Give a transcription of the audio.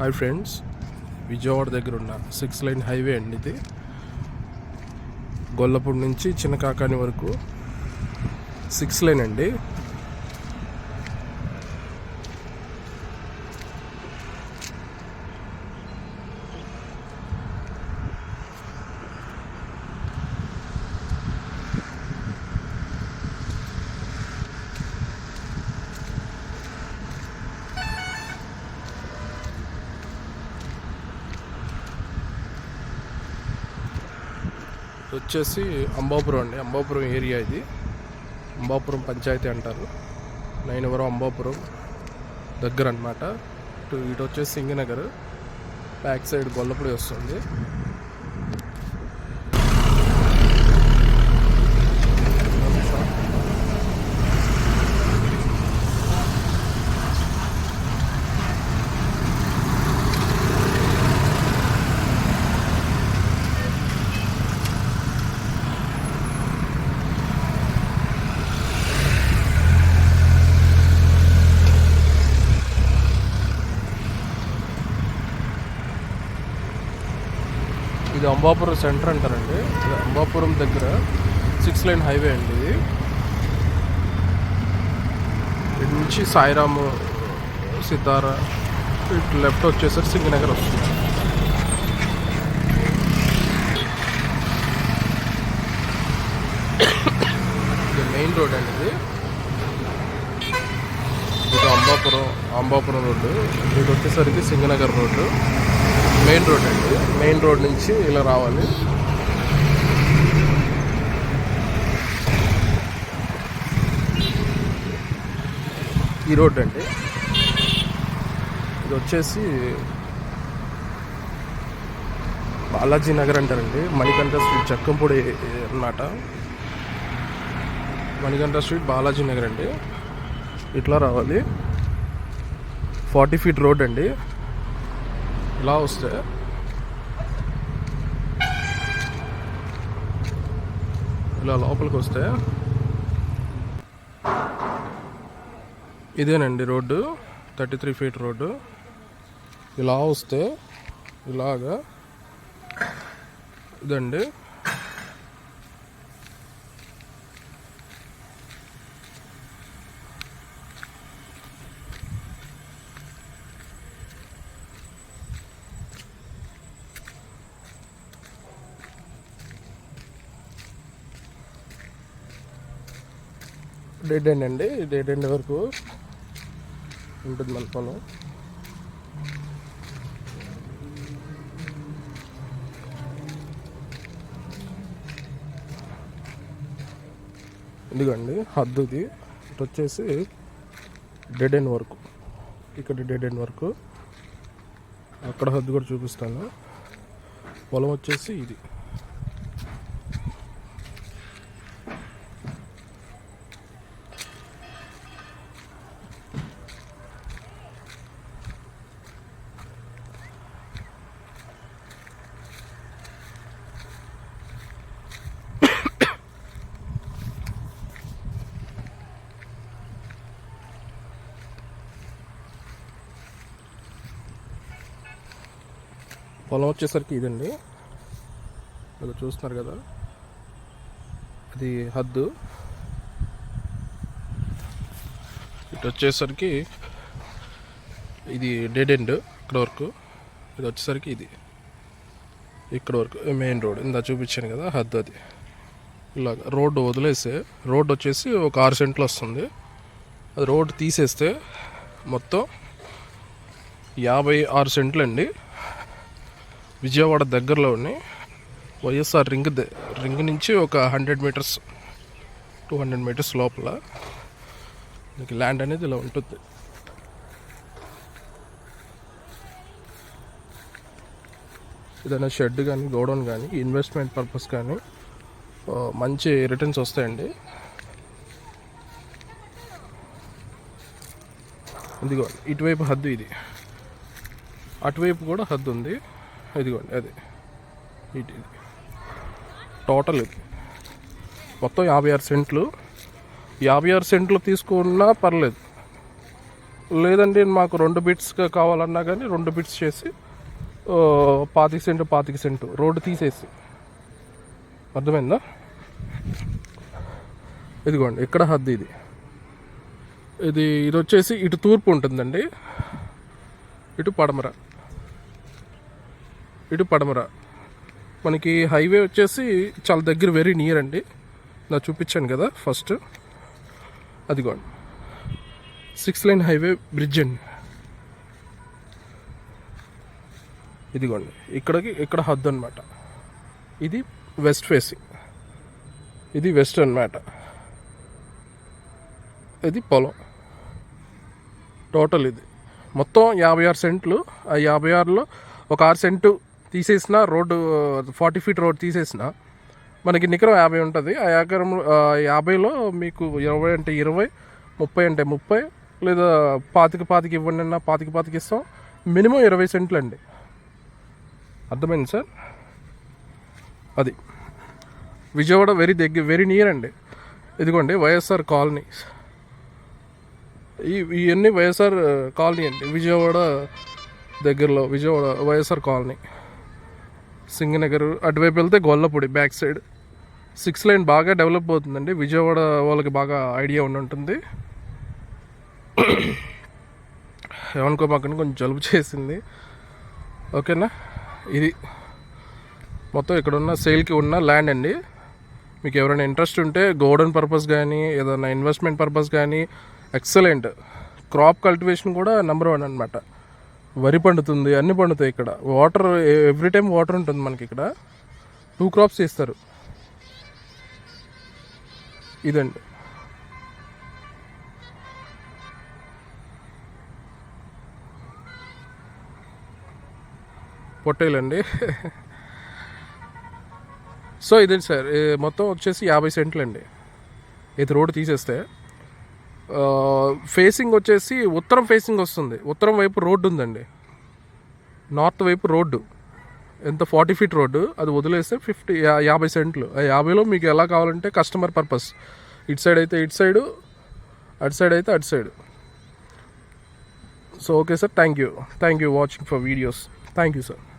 Hi friends Vijayawada దగ్గర ఉన్న six line highway అండి ఇది. గొల్లపూడి నుంచి చిన్న కాకాని వరకు సిక్స్ లైన్ అండి. వచ్చేసి అంబాపురం అండి. అంబాపురం ఏరియా ఇది. అంబాపురం పంచాయతీ అంటారు. నైనవరం అంబాపురం దగ్గర అనమాట ఇటు ఇటు వచ్చేసి సింగనగర్. బ్యాక్ సైడ్ గొల్లపూడి వస్తుంది ఇది అంబాపురం సెంటర్ అంటారండి. అంబాపురం దగ్గర సిక్స్ లైన్ హైవే అండి. ఇది ఇటు నుంచి సాయిరాము సితార ఇటు లెఫ్ట్ వచ్చేసరికి సింగనగర్ వస్తుంది. ఇది మెయిన్ రోడ్ అండి ఇది. ఇది అంబాపురం అంబాపురం రోడ్డు. ఇది వచ్చేసరికి సింగనగర్ రోడ్డు. మెయిన్ రోడ్ అండి. మెయిన్ రోడ్ నుంచి ఇలా రావాలి. ఈ రోడ్ అండి. ఇది వచ్చేసి బాలాజీ నగర్ అంటారండి. మణికంఠ స్ట్రీట్ చక్కంపూడి అన్నమాట. మణికంఠ స్ట్రీట్ బాలాజీ నగర్ అండి. ఇట్లా రావాలి. ఫార్టీ ఫీట్ రోడ్ అండి. ఇలా వస్తే. ఇలా లోపలికి వస్తే. ఇదేనండి road thirty three feet road. ఇలా వస్తే ఇలాగా. ఇదండి. డెడ్ ఎండ్ అండి. డెడ్ ఎండ్ వరకు ఉంటుంది మన పొలం. ఇదిగోండి హద్దుది. ఇటు వచ్చేసి డెడ్ ఎండ్ వరకు. ఇక్కడ డెడ్ ఎండ్ వరకు. అక్కడ హద్దు కూడా చూపిస్తాను. పొలం వచ్చేసి ఇది. పొలం వచ్చేసరికి ఇదండి. ఇలా చూస్తున్నారు కదా. అది హద్దు. ఇటు వచ్చేసరికి ఇది డెడ్ ఎండ్ ఇక్కడ వరకు. ఇది వచ్చేసరికి ఇది. ఇక్కడ వరకు మెయిన్ రోడ్ ఇందా చూపించాను కదా హద్దు అది. ఇలాగ రోడ్డు వదిలేస్తే రోడ్డు వచ్చేసి ఒక ఆరు సెంట్లు వస్తుంది. అది రోడ్డు తీసేస్తే మొత్తం యాభై ఆరు సెంట్లు అండి విజయవాడ దగ్గరలో ఉన్నాయి వైఎస్ఆర్ రింగ్ రింగ్ నుంచి ఒక hundred meters two hundred meters లోపల మీకు ల్యాండ్ అనేది ఇలా ఉంటుంది. ఏదైనా షెడ్ కానీ గోడౌన్ కానీ ఇన్వెస్ట్మెంట్ పర్పస్ కానీ మంచి రిటర్న్స్ వస్తాయండి. ఇదిగో ఇటువైపు హద్దు ఇది. అటువైపు కూడా హద్దు ఉంది. ఇదిగోండి అది. ఇటు ఇది. టోటల్ ఇది. మొత్తం యాభై ఆరు సెంట్లు. యాభై ఆరు సెంట్లు తీసుకున్నా పర్లేదు. లేదండి మాకు రెండు బిట్స్ కావాలన్నా కానీ రెండు బిట్స్ చేసి పాతిక సెంటు పాతిక సెంటు రోడ్డు తీసేసి. అర్థమైందా? ఇదిగోండి ఇక్కడ హద్దు ఇది. ఇది ఇది వచ్చేసి ఇటు తూర్పు ఉంటుందండి. ఇటు పడమర. ఇటు పడమర. మనకి హైవే వచ్చేసి చాలా దగ్గర వెరీ నియర్ అండి. నా చూపించాను కదా ఫస్ట్. అదిగోండి సిక్స్ లైన్ హైవే బ్రిడ్జ్ అండి. ఇదిగోండి ఇక్కడికి ఇక్కడ హద్దు అనమాట ఇది వెస్ట్ ఫేసింగ్ ఇది వెస్ట్ అన్నమాట. ఇది పొలం. టోటల్ ఇది. మొత్తం యాభై ఆరు సెంట్లు. ఆ యాభై ఆరులో ఒక ఆరు సెంటు తీసేసిన రోడ్డు ఫార్టీ ఫీట్ రోడ్ తీసేసిన మనకి నికరం యాభై ఉంటుంది. ఆ ఎకరం యాభైలో మీకు ఇరవై అంటే ఇరవై ముప్పై అంటే ముప్పై లేదా పాతిక పాతికి ఇవ్వండి అన్న పాతిక పాతిక ఇస్తాం. మినిమం ఇరవై సెంట్లు అండి. అర్థమైంది సార్? అది. విజయవాడ వెరీ దగ్గర వెరీ నియర్ అండి. ఇదిగోండి వైఎస్ఆర్ కాలనీ. ఈ ఇవన్నీ వైఎస్ఆర్ కాలనీ అండి. విజయవాడ దగ్గరలో విజయవాడ వైఎస్ఆర్ కాలనీ. సింగనగర్ అటువైపు వెళ్తే Gollapudi back side six line బాగా డెవలప్ అవుతుందండి. విజయవాడ వాళ్ళకి బాగా ఐడియా ఉండి ఉంటుంది. పక్కన కొంచెం జలుబు చేసింది. ఓకేనా? ఇది మొత్తం ఇక్కడ ఉన్న సేల్కి ఉన్న ల్యాండ్ అండి. మీకు ఎవరైనా ఇంట్రెస్ట్ ఉంటే గోడౌన్ పర్పస్ కానీ ఏదైనా ఇన్వెస్ట్మెంట్ పర్పస్ కానీ ఎక్సలెంట్ క్రాప్ కల్టివేషన్ కూడా నెంబర్ వన్ అనమాట వరి పండుతుంది అన్ని పండుతాయి ఇక్కడ. వాటర్ ఎవ్రీ టైం వాటర్ ఉంటుంది మనకి ఇక్కడ. టూ క్రాప్స్ చేస్తారు. ఇదండి. పొట్టేలండి. సో ఇదే సార్. మొత్తం వచ్చేసి యాభై సెంట్లు అండి ఇది రోడ్డు తీసేస్తే. ఫేసింగ్ వచ్చేసి ఉత్తరం ఫేసింగ్ వస్తుంది. ఉత్తరం వైపు రోడ్డు ఉందండి. నార్త్ వైపు రోడ్డు. ఎంత? Forty feet road. అది వదిలేస్తే ఫిఫ్టీ యాభై సెంట్లు. ఆ యాభైలో మీకు ఎలా కావాలంటే కస్టమర్ పర్పస్ ఇటు సైడ్ అయితే ఇటు సైడు అటు సైడ్ అయితే అటు side so okay sir thank you thank you watching for videos thank you sir